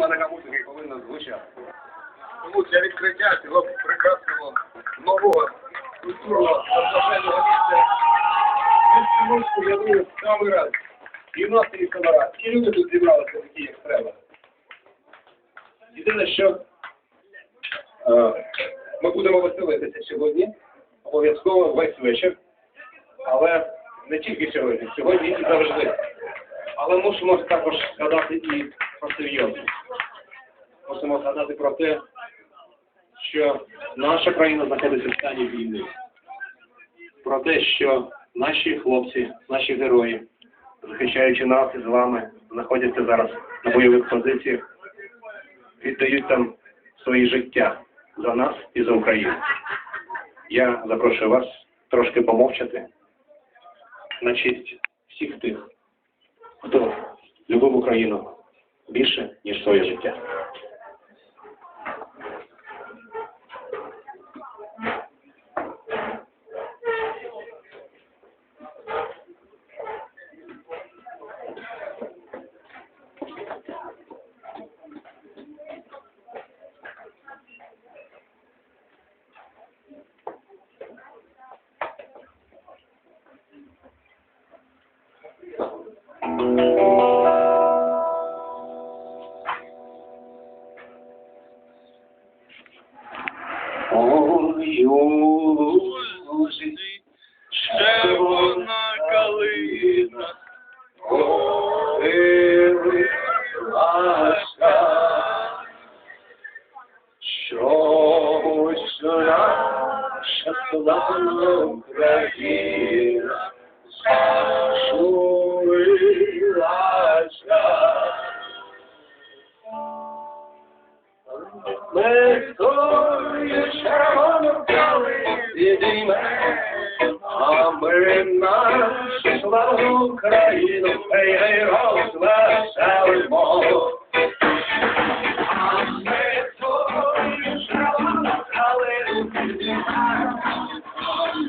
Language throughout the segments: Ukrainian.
Вона така музика і повинна звучати. Тому для відкриття цього прекрасного нового культурного розважального місця Мінську я думаю, самий раз. І в нас і камера. І люди тут зібралися такі, як треба. Єдине, що е, ми будемо веселитися сьогодні, обов'язково весь вечір, але не тільки сьогодні, сьогодні і завжди. Але мусимо також згадати і про. Мусимо згадати про те, що наша країна знаходиться в стані війни. Про те, що наші хлопці, наші герої, захищаючи нас із вами, знаходяться зараз на бойових позиціях, віддають там свої життя за нас і за Україну. Я запрошую вас трошки помовчати на честь всіх тих, хто любив Україну більше, ніж своє життя. Ой, славна Україна зажурилася. Ми тою червону підійме, а ми нашу славну країну, ей, ей, розвеселимо.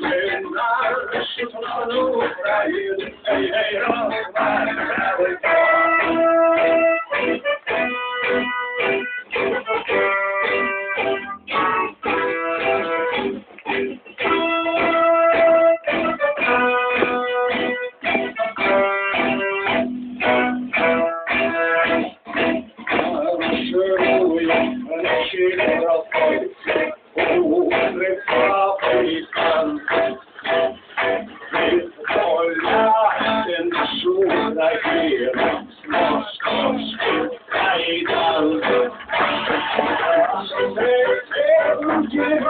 Підійме, ей, ей, ей, ей,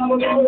нашу